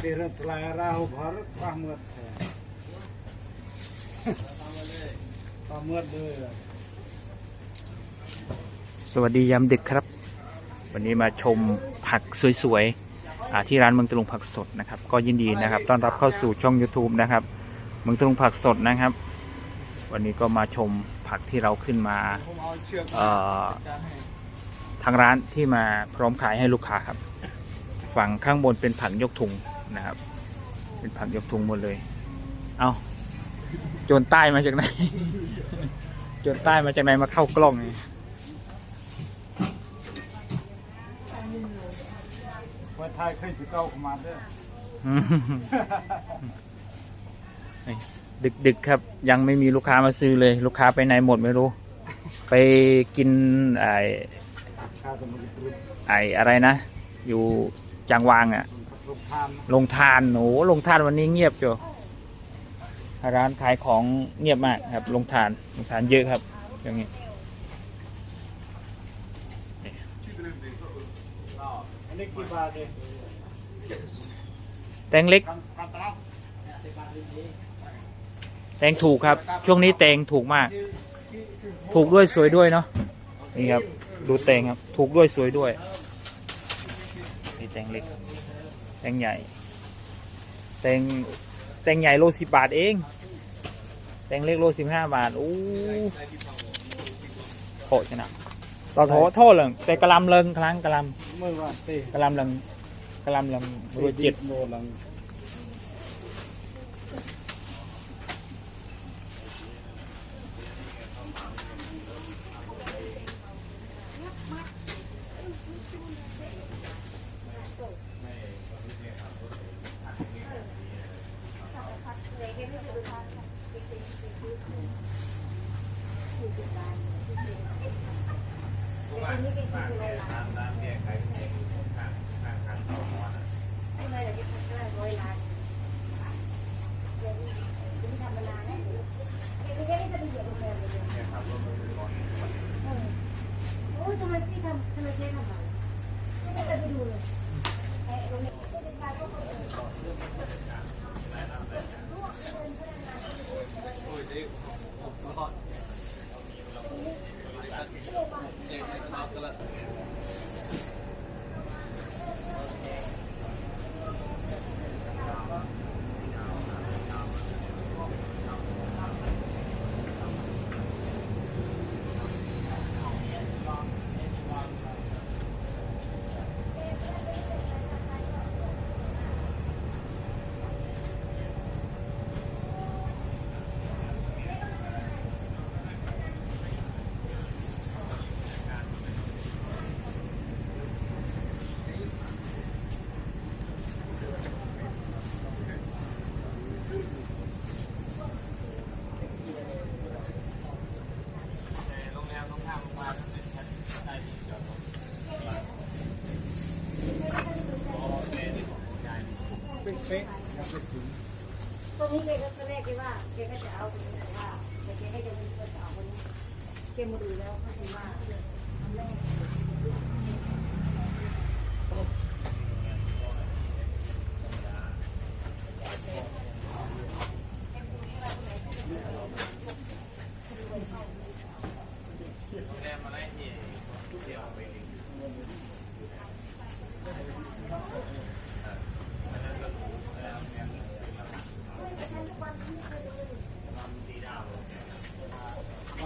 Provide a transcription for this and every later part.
तेरह चलाया रहा हो भर पामत है पामतเลย สวัสดียามดึกครับ วันนี้มาชมผักสวยๆอ่าที่ร้านเมืองตะลุงผักสดนะครับ ก็ยินดีนะครับต้อนรับเข้าสู่ช่อง YouTube นะครับเมืองตะลุงผักสดนะครับ วันนี้ก็มาชมผักที่เราขึ้นมา ผมเอาเชือก เอ่อ ทางร้านที่มาพร้อมขายให้ลูกค้าครับ ฝั่งข้างบนเป็นผักยกถุง นะครับ เป็นผักยกถุงหมดเลย เอาโจรใต้มาจากไหน โจรใต้มาจากไหนมาเข้ากล้องนี่ไว้ทายเคยสิเก้าเข้ามาเด้ออืมนี่ดึกๆครับ ยังไม่มีลูกค้ามาซื้อเลย ลูกค้าไปไหนหมดไม่รู้ ไปกินไอข้าจะมาตรึกไออะไรนะ อยู่จางวางอะ่ะ ลูกทานลงทานโหลงทานวันนี้เงียบอยู่ร้านขายของเงียบมากครับ ลงทานลงทานเยอะครับ อย่างนี้แตงเล็ก แตงถูกครับ ช่วงนี้แตงถูกมาก ถูกด้วยสวยด้วยเนาะนี่ครับ ดูแตงครับ ถูกด้วยสวยด้วยนี่แตงเล็ก แตงใหญ่ แตงแตงใหญ่โลสิบบาทเอง แตงเล็กโลสิบห้าบาทโอ้โหชนะต่อโถโทษเลยแต่กระลำเริงครั้งกระลเมื่อวานตีำกระลำเริงกระลำเริงรวยเจ็ดโลลั ป๊ะๆครับไปถึงตรงนี้แกก็ตอนแรกแกว่าแกก็จะเอาตรงนี้แต่ว่าแต่แกให้จะมีคนจะเอาคนนี้แกมาดูแล้วก็คือว่าทำแรก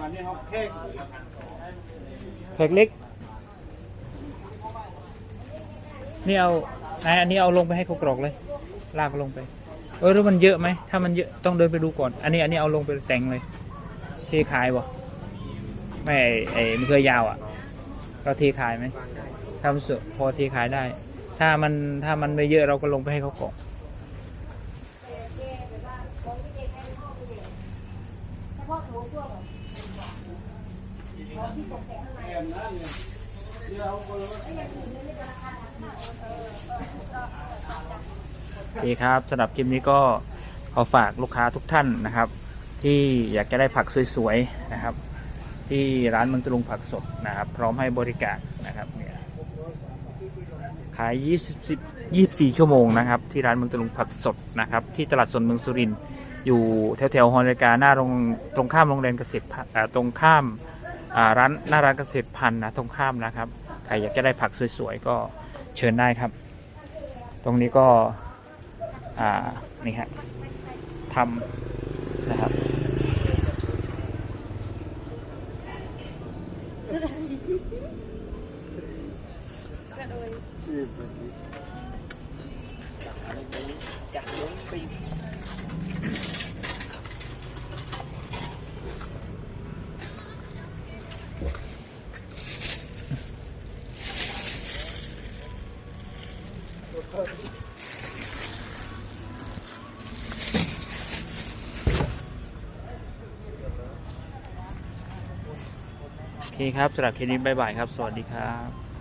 อันนี้เขาแค่แพ็กเล็ก นี่เอานายอันนี้เอาลงไปให้เขากรอกเลย ลากลงไป เออแล้วมันเยอะไหม ถ้ามันเยอะต้องเดินไปดูก่อน อันนี้อันนี้เอาลงไปแต่งเลยเทขายบ่ไม่ไอ้ไอ้มะเขือยาวอะ เราเทขายไหมทำสุพอเทขายได้ ถ้ามันถ้ามันไม่เยอะเราก็ลงไปให้เขากรอก เฉพาะโถส้วม แอนนะเนี่ยเดี๋ยวเอาคนละ โอเคครับสำหรับคลิปนี้ก็ขอฝากลูกค้าทุกท่านนะครับ ที่อยากจะได้ผักสวยๆนะครับ ที่ร้านเมืองตะลุงผักสดนะครับ พร้อมให้บริการนะครับเนี่ยขาย 20 24 ชั่วโมงนะครับ ที่ร้านเมืองตะลุงผักสดนะครับ ที่ตลาดสดเมืองสุรินทร์อยู่แถวแถวฮอนรกาหน้าโรงตรงข้ามโรงเรียนเกษตรตรงข้าม ร้านหน้าร้านเกษตรพันธุ์นะตรงข้ามนะครับ ใครอยากจะได้ผักสวยๆก็เชิญได้ครับ ตรงนี้ก็นี่ฮะทำนะครับโอ เคครับสำหรับคลิปนี้บ๊ายบายครับ สวัสดีครับ